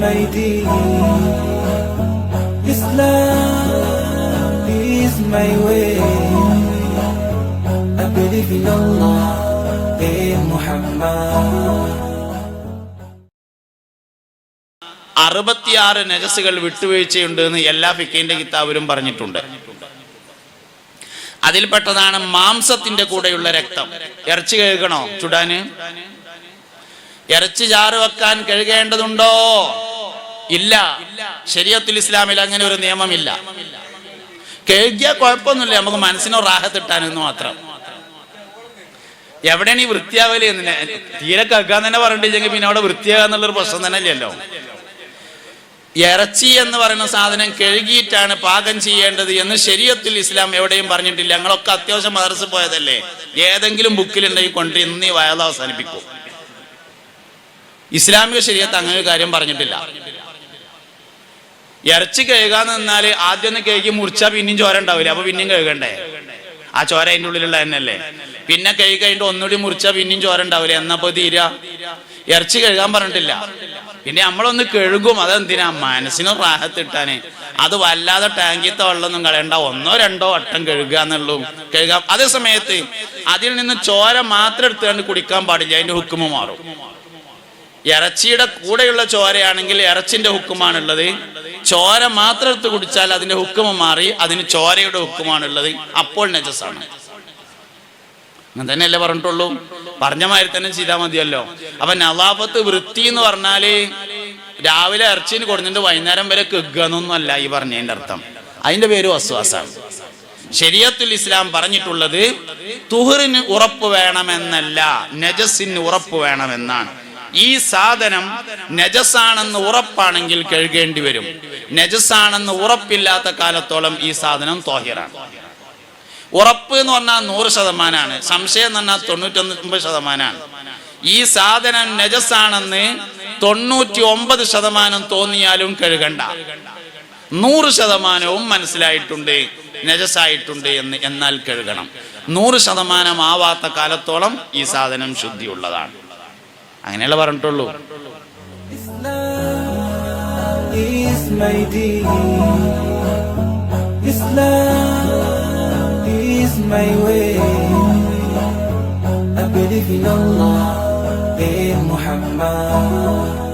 deen. Islam is my way. I believe in Allah, in Muhammad. അറുപത്തിയാറ് നജസുകൾ വിട്ടുവീഴ്ചയുണ്ട് എന്ന് എല്ലാ ഫിക്കിന്റെ കിതാബിലും പറഞ്ഞിട്ടുണ്ട് അതിൽപ്പെട്ടതാണ് മാംസത്തിന്റെ കൂടെയുള്ള രക്തം ഇറച്ചി കഴുകണോ ചുടാന് ഇറച്ചി ചാറ് വെക്കാൻ കഴുകേണ്ടതുണ്ടോ ഇല്ല. ശരിയത്തുൽ ഇസ്ലാമിൽ അങ്ങനെ ഒരു നിയമമില്ല. കേൾക്കിയാൽ കുഴപ്പമൊന്നുമില്ല. നമുക്ക് മനസ്സിനോ റാഹത്തിട്ടാനെന്ന് മാത്രം. എവിടെയാണ് ഈ വൃത്തിയാവൽ എന്ന് തീരെ കേൾക്കാൻ തന്നെ പറഞ്ഞിട്ടില്ലെങ്കിൽ പിന്നെ അവിടെ വൃത്തിയാകുക എന്നുള്ളൊരു പ്രശ്നം തന്നെ അല്ലല്ലോ ഇറച്ചി എന്ന് പറയുന്ന സാധനം കഴുകിയിട്ടാണ് പാകം ചെയ്യേണ്ടത് എന്ന് ശരീരത്തിൽ ഇസ്ലാം എവിടെയും പറഞ്ഞിട്ടില്ല. ഞങ്ങളൊക്കെ അത്യാവശ്യം മദർസ് പോയതല്ലേ. ഏതെങ്കിലും ബുക്കിലുണ്ടെങ്കിൽ കൊണ്ട് ഇന്ന് ഈ വയത് അവസാനിപ്പിക്കും. ഇസ്ലാമിക ശരീരത്ത് അങ്ങനെ ഒരു കാര്യം പറഞ്ഞിട്ടില്ല. ഇറച്ചി കഴുകാന്ന് നിന്നാൽ ആദ്യം ഒന്ന് കഴുകി മുറിച്ചാൽ പിന്നെയും ചോര ഉണ്ടാവില്ല? അപ്പൊ പിന്നെയും കഴുകണ്ടേ? ആ ചോര അതിന്റെ ഉള്ളിലുള്ള തന്നെയല്ലേ? പിന്നെ കഴുകി കഴിഞ്ഞിട്ട് ഒന്നുകൂടി മുറിച്ചാൽ പിന്നെയും ചോര ഉണ്ടാവില്ല? എന്നപ്പോ തീരാ? ഇറച്ചി കഴുകാൻ പറഞ്ഞിട്ടില്ല. പിന്നെ നമ്മളൊന്ന് കഴുകും. അതെന്തിനാ? മനസ്സിന് റാഹത്തിട്ടാന് അത് വല്ലാതെ ടാങ്കിത്തെ വെള്ളമൊന്നും കളയണ്ട. ഒന്നോ രണ്ടോ വട്ടം കഴുകുക എന്നുള്ളൂ. കഴുകാം. അതേ സമയത്ത് അതിൽ നിന്ന് ചോര മാത്രം എടുത്തുകൊണ്ട് കുടിക്കാൻ പാടില്ല. അതിന്റെ ഹുക്കുമ മാറും. ഇറച്ചിയുടെ കൂടെയുള്ള ചോരയാണെങ്കിൽ ഇറച്ചിന്റെ ഹുക്കുമാണുള്ളത്. ചോര മാത്രം എടുത്ത് കുടിച്ചാൽ അതിന്റെ ഹുക്കുമ മാറി അതിന് ചോരയുടെ ഹുക്കുമാണുള്ളത്. അപ്പോൾ നജസാണ്. അങ്ങനെ തന്നെയല്ലേ പറഞ്ഞിട്ടുള്ളൂ? പറഞ്ഞ മാതിരി തന്നെ ചെയ്താൽ മതിയല്ലോ. അപ്പൊ നവാബത്ത് വൃത്തി എന്ന് പറഞ്ഞാൽ രാവിലെ ഇറച്ചിന് കൊടുത്തിട്ട് വൈകുന്നേരം വരെ കെഗ്ഗന്നൊന്നും ഈ പറഞ്ഞതിന്റെ അർത്ഥം. അതിന്റെ പേര് വസ്വാസാണ്. ശരിയത്തുൽ ഇസ്ലാം പറഞ്ഞിട്ടുള്ളത് തുഹറിന് ഉറപ്പ് വേണമെന്നല്ല നജസിന് ഉറപ്പ് വേണമെന്നാണ്. ഈ സാധനം നജസാണെന്ന് ഉറപ്പാണെങ്കിൽ കഴുകേണ്ടി വരും. നജസാണെന്ന് ഉറപ്പില്ലാത്ത കാലത്തോളം ഈ സാധനം തോഹിറാണ്. ഉറപ്പ് എന്ന് പറഞ്ഞാൽ നൂറ് ശതമാനമാണ് സംശയം എന്ന് പറഞ്ഞാൽ തൊണ്ണൂറ്റൊമ്പത് ശതമാനമാണ് ഈ സാധനം നജസാണെന്ന് തൊണ്ണൂറ്റി ഒമ്പത് ശതമാനം തോന്നിയാലും കഴുകണ്ട. നൂറ് ശതമാനവും മനസ്സിലായിട്ടുണ്ട് നജസായിട്ടുണ്ട് എന്ന് എന്നാൽ കഴുകണം. നൂറ് ശതമാനം ആവാത്ത കാലത്തോളം ഈ സാധനം ശുദ്ധിയുള്ളതാണ്. അങ്ങനെയല്ല പറഞ്ഞിട്ടുള്ളൂ. Allah in Muhammad.